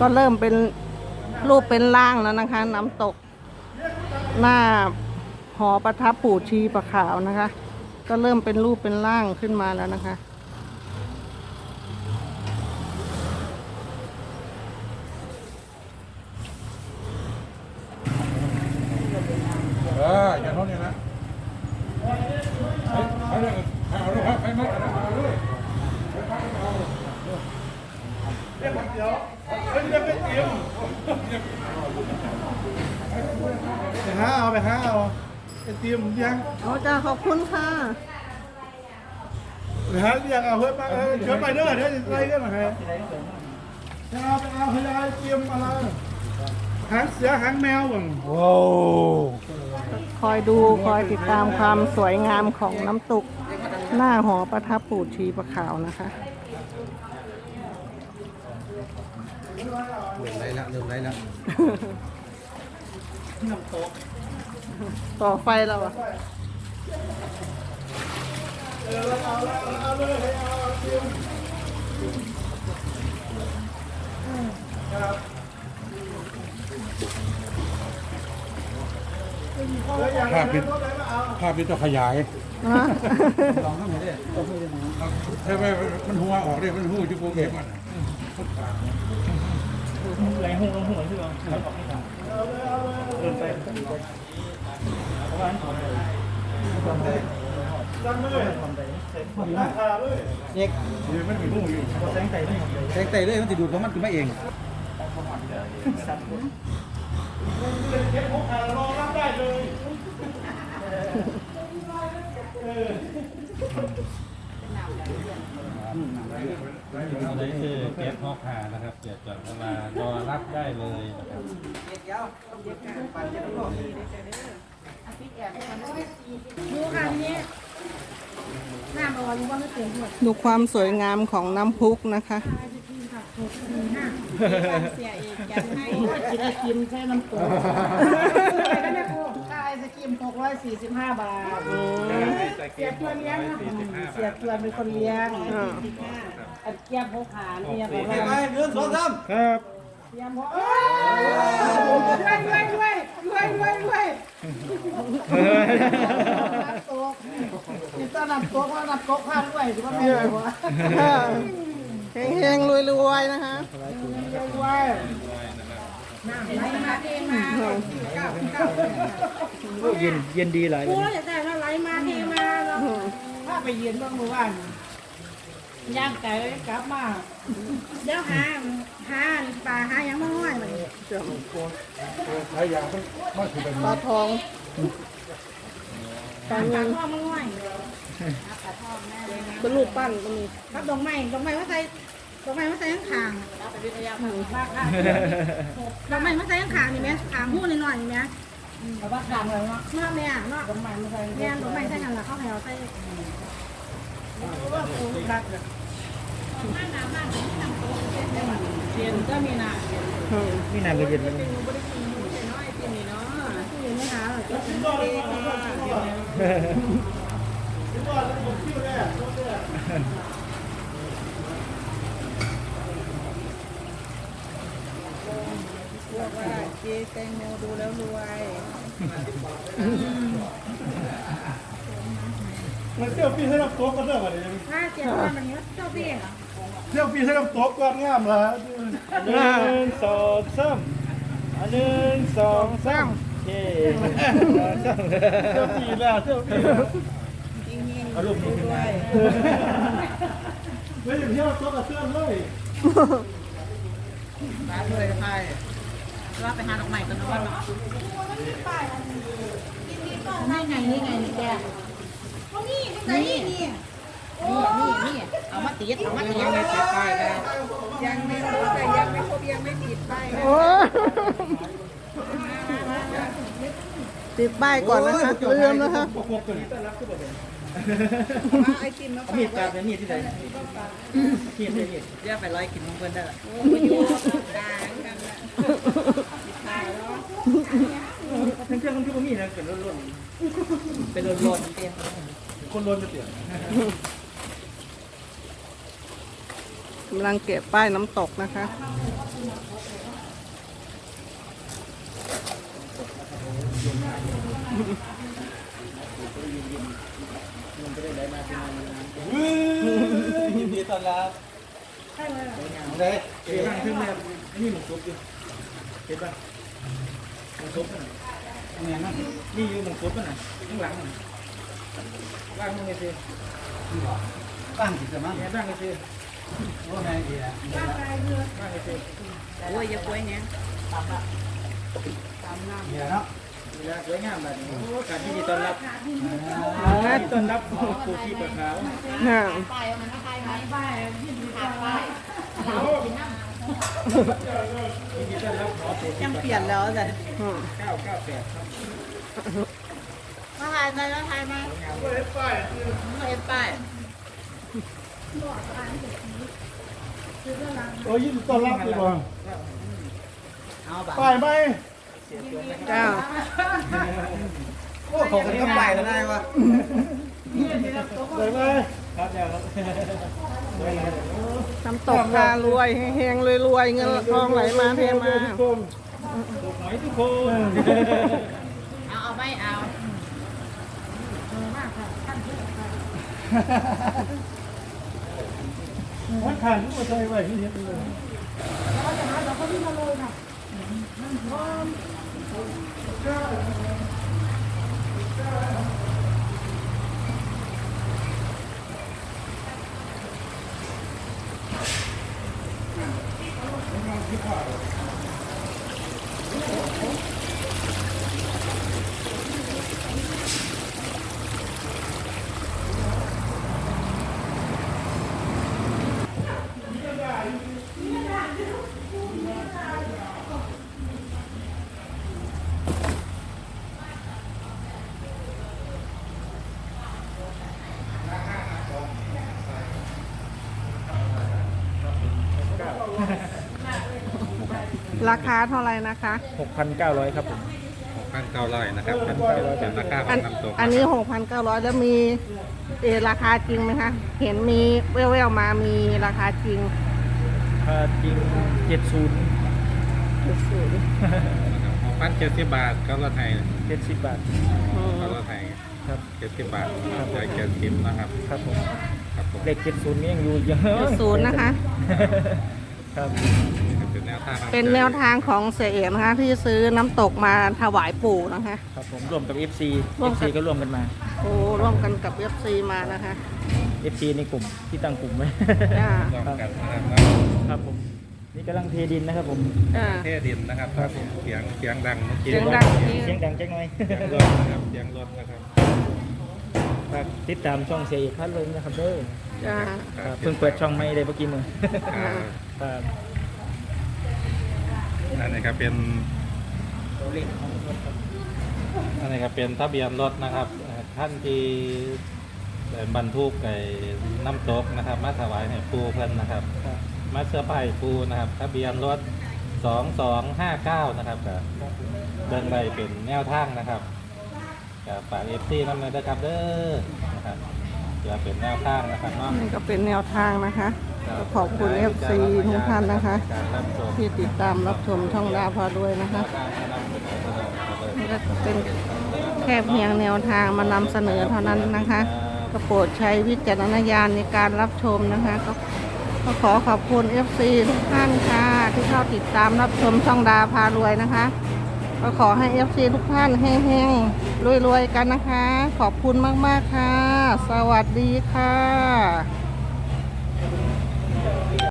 ก็เริ่มเป็นรูปเป็นร่างแล้วนะคะ น้ำตก หน้าหอประทับปู่ชีประขาวนะคะ ก็เริ่มเป็นรูปเป็นร่างขึ้นมาแล้วนะคะ เอออย่าท้องเนี่ยนะไปเลยเอาลูกครับไปมัดเอาเลย ไป ห้าเอาไปห้าเอาไอเตรียมยังโอ้จ้าขอบคุณค่ะไปหายังเอาเฮ้ยไปเออเชิญไปเด้อเดี๋ยวจะไล่เรื่องอะไรจะเอาไปเอาให้ได้เตรียมอะไรหางเสือหางแมวบ้างโอ้คอยดูคอยติดตามความสวยงามของน้ำตก หน้าหอประทับปู่ชีประขาวนะคะ เริ่มไรละเริ่มไรละต่ อไฟเราอะภาพเป็นภาพเป็นตัวขยายนะใช่ไหมมันหัวออกเลยมันหูจุกโกเก็บมันแรงหุ่งลงหัวใช่ไหมครับออกไม่ทันเดินไป เพราะว่าดังเลยราคาเลยเด็กมันมีหูอยู่แสงใจไม่หมดเลยแตงไตเลยมันติดดูดของมันขึ้นมาเองเก็บของขารอรับได้เลยอันนี้คือเก็บพ่อค้านะครับเดี๋ยวจอดเวลารอรับได้เลยนะครับ ดูค่ะทีนี้น้ำเอาไว้ว่าไม่เต็มหมดดูความสวยงามของน้ำพุนะคะเสียอีกอยากให้กินไอติมใช้น้ำตกอะไรกันเนี่ยครูค่าไอศครีม645 บาทเสียตัวเลี้ยงนะเสียตัวเป็นคนเลี้ยงอันเกียบเขาขาเนี่ยแบบว่าไปเดินสองสามครับเกียบเขาด้วยด้วยด้วยด้วยด้วยด้วย น้ำตกนี่ตอนน้ำตกว่าน้ำตกข้าวด้วยถือว่าแม่เลยว่าเฮงๆรวยๆนะคะด้วยไหลมาเทมาเย็นเย็นดีหลายกูอยากได้ว่าไหลมาเทมาเนาะถ้าไปเยืนเมื่อเมื่อวานย่างไก่กลับมาเดี๋ยวหาหาปลาหายังไม่ง่อยเลยใช้ยามันมันคือเป็นปลาทองปลาปเงิลานทอดมันง่อยเป็นรูปปั้นก็มีครับดอกไม้ดอกไม้มาใส่ดอกไม้มาใส่ข้างขางบ้าค่ะดอกไม้มาใส่ข้างขางนี่ไหมขางหู้หน่อยๆนี่ไหมแต่ว่าขางเลยเนาะเนาะแม่เนาะดอกไม้มาใส่แม่ดอกไม้ใส่กันละเข้าแถวใส่ว่าปูรักเลยเย็นก็มีนานี่นานก็เย็นแล้ว เย็นไม่หาหรอกก็เป็นเองค่ะว่าเจแตงโมดูแล้วรวยมันเที่ยวปีให้น้ำตกก็ได้ป่ะเนี่ยถ้าเจ้าว่ามันเนี้ยเจ้าพี่เหรอเที่ยวปีให้น้ำตกก็งามละหนึ่งสองสามอันหนึ่งสองสาม เย้เที่ยวปีแล้วเที่ยวปีเอารูปนี้ขึ้นมาไม่อย่างเที่ยวตกกับเสื้อเลยมาเลยไปว่าไปหาดอกไม้กันนะว่าเนาะนี่ไงนี่ไงนี่แกนี่นี่นี่นี่นี่เอามาติดเอามาติดยังไม่ติดป้ายแล้วยังไม่ครบแต่ยังไม่ครบยังไม่ติดป้ายโอ้ย ติดป้ายก่อนนะคะลืมนะคะไอติมมามีดตาเป็นมีดที่ไหนมีดมีดย่าไปร้อยกินของเพื่อนได้อยู่กลางกันละทั้งเครื่องทั้งที่ผมมีนะเกิดล้นเป็นโลนๆเตี้ยคนรนจะเปลี่ยนกำลังเก็บป้ายน้ำตกนะคะ เยินดีต้อนรับเด้เอ้ยนั่งขึ้นแบบนี่หมูซุปอยู่เห็นป่ะหมูซุปน่ะเนี่ยนั่นนี่อยู่หมู ซุปน่ะข้างหลังน่ะว่างมึงไงสิตั้งสิจะมั้งเนี่ยว่างไงสิว่าไงดีอะว่างไงสิโอ้ยอย่าป่วยเนี่ยเนี่ยเนาะเวลาสวยงามแบบนี้โอ้การยินดีต้อนรับอ่ายินดีต้อนรับผู้ชีพขาวน่ะยินดีต้อนรับหมอผู้ชียังพเปลี่ยนแล้วจ้ะอืมเก้าเก้าแปดครับมาถ่ายมาแล้วถ่ายมาไม่เห็นป้ายโอ้ยยินดีต้อนรับดีกว่าเอาบัตรป้ายไหม จ้าโอ้โหกันก็ไปแล้วได้วะได้ไหมครับเดี๋ยวครับน้ำตกพารวยเฮงๆรวยๆเงินทองไหลมาเทมาทุกคนถูกหน่อยทุกคนเอาเอาไม่เอามันขันก็ใส่ไว้ที่เห็นเลยราคาเท่าไหร่นะคะห Thank you. กพันเก้าร้อยครับผม พันเก้าร้อยนะครับเป็นเป็นราคาขอัอนงน้ำตกอันนี้ 6,900 แล้วมีเออราคาจริงไหมคะ เห็นมีแว่วๆมามีราคาจริงค่าจริงเจ็ดศูนย์หกพันเจ็ดสิบบาทก็รถไทยเจ็ดสิบบาทอืมก็รถไทยครับ เจ็ดสิบบาทใจเจ็ดสิบนะครับครับผมครับผมเลขเจ็ดศูนย์นี่ยังอยู่เยอะเจ็ดศูนย์นะคะ ค รับเป็นแนวทางเป็นแนวทางของเสียเอกนะคะที่ซื้อน้ำตกมาถวายปู่นะคะ ครับผมรวมกับ FC ร่วม FC กับก็ร่วมกันมา โอ้ร่วมกันกับ FC มานะคะ FC ในกลุ่มที่ตั้งกลุ่มไว้จ้าร่วมกันนะครับครับผมนี่กำลังเทดินนะครับผมจ้าเทดินนะครับเสียงเสียงดังเมื่อกี้เสียงดัง เสียงดังจังหน่อย เสียงรถนะครับเสียงรถนะครับ ฝากติดตามช่องเสียเอกพัดเลยนะครับเด้อจ้าครับเพิ่งเปิดช่องไม่ได้เมื่อกี้มือครับครับอันนี้ครับเป็นอันนี้ครับเป็นทะเบียนรถนะครับเอ่อท่านที่ได้บรรทุกไก่น้ำตกนะครับ มาถวายให้ปูเพิ่นนะครับครับมาเสื้อผ้าให้ปูนะครับทะเบียนรถ2259นะครับกับเดินไปเป็นแนวทางนะครับ กับฝากเอฟซีนำเลยนะครับเด้อนะครับจะเป็นแนวทางนะครับเนาะนี่ก็เป็นแนวทางนะคะก็ขอบคุณ FC ทุกท่านนะคะ การรับชมที่ติดตามรับชมช่องดาวพาด้วยนะคะการนำเสนอเสนอเลยนี่ก็เป็นแค่เพียงแนวทางมานำเสนอเท่านั้นนะคะก็โปรดใช้วิจารณญาณในการรับชมนะคะก็ก็ขอขอบคุณ FC ทุกท่านค่ะที่เข้าติดตามรับชมช่องดาวพารวยนะคะ ก็ขอให้ FC ทุกท่านแห้งๆรวยๆกันนะคะ ขอบคุณมากๆค่ะ สวัสดีค่ะ